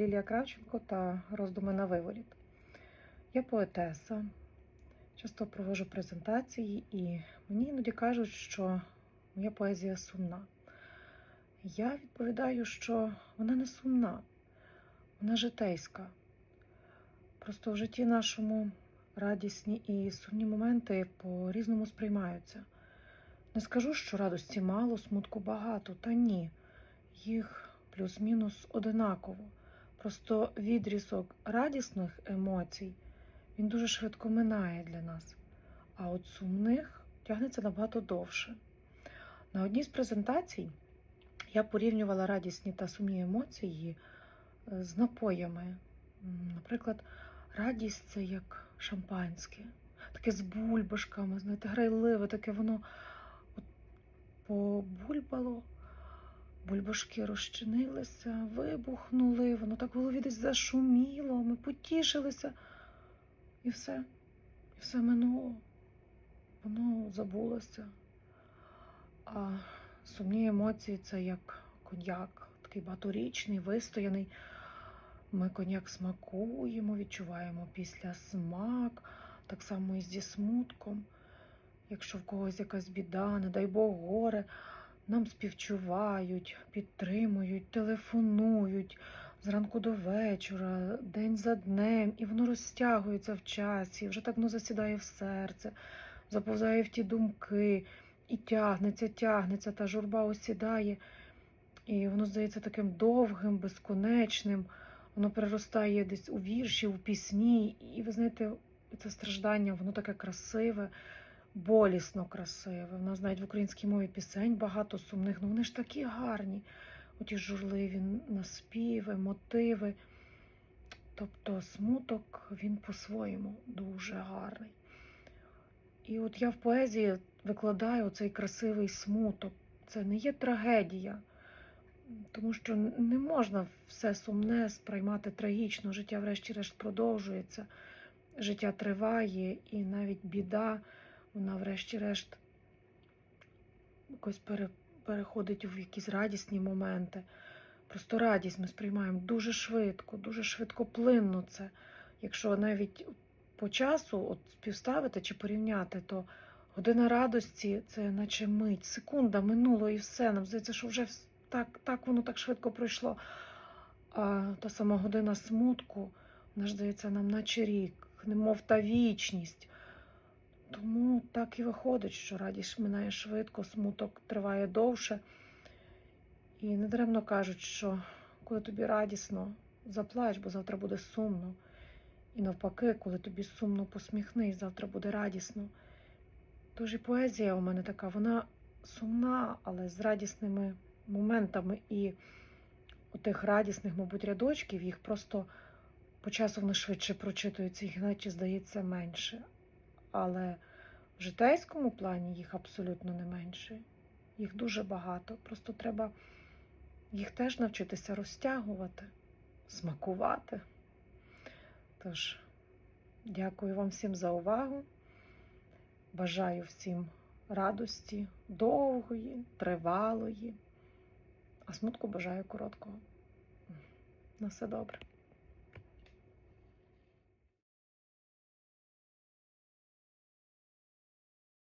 Лілія Кравченко та роздуми на виворіт. Я поетеса, часто проводжу презентації, і мені іноді кажуть, що моя поезія сумна. Я відповідаю, що вона не сумна, вона житейська. Просто в житті нашому радісні і сумні моменти по-різному сприймаються. Не скажу, що радості мало, смутку багато, та ні. Їх плюс-мінус одинаково. Просто відрізок радісних емоцій він дуже швидко минає для нас, а от сумних тягнеться набагато довше. На одній з презентацій я порівнювала радісні та сумні емоції е, з напоями. Наприклад, радість це як шампанське, таке з бульбашками, знаєте, грайливе, таке воно от побульбало, бульбашки розчинилися, вибухнули, воно так в голові десь зашуміло, ми потішилися. І все, і все минуло, воно забулося. А сумні емоції це як коньяк, такий багаторічний, вистояний. Ми коньяк смакуємо, відчуваємо після смак, так само і зі смутком. Якщо в когось якась біда, не дай Бог горе, нам співчувають, підтримують, телефонують зранку до вечора, день за днем, і воно розтягується в часі, вже так воно засідає в серце, заповзає в ті думки, і тягнеться, тягнеться, та журба осідає, і воно здається таким довгим, безконечним. Воно переростає десь у вірші, у пісні, і ви знаєте, це страждання, воно таке красиве, болісно красиве. У нас навіть в українській мові пісень багато сумних, але вони ж такі гарні. Оті журливі наспіви, мотиви. Тобто смуток він по-своєму дуже гарний. І от я в поезії викладаю цей красивий смуток. Це не є трагедія, тому що не можна все сумне сприймати трагічно. Життя, врешті-решт, продовжується, життя триває, і навіть біда, вона, врешті-решт, якось пере, переходить в якісь радісні моменти. Просто радість ми сприймаємо дуже швидко, дуже швидкоплинно це. Якщо навіть по часу от співставити чи порівняти, то година радості це наче мить, секунда минуло і все. Нам здається, що вже так, так воно так швидко пройшло. А та сама година смутку, вона ж здається, нам наче рік, немов та вічність. Тому так і виходить, що радість минає швидко, смуток триває довше. І недаремно кажуть, що коли тобі радісно, заплач, бо завтра буде сумно. І навпаки, коли тобі сумно посміхнись, завтра буде радісно. Тож і поезія у мене така, вона сумна, але з радісними моментами. І у тих радісних, мабуть, рядочків їх просто по часу вони швидше прочитуються, їх наче здається менше. Але в житейському плані їх абсолютно не менше. Їх дуже багато. Просто треба їх теж навчитися розтягувати, смакувати. Тож, дякую вам всім за увагу. Бажаю всім радості, довгої, тривалої, а смутку бажаю короткого. На все добре.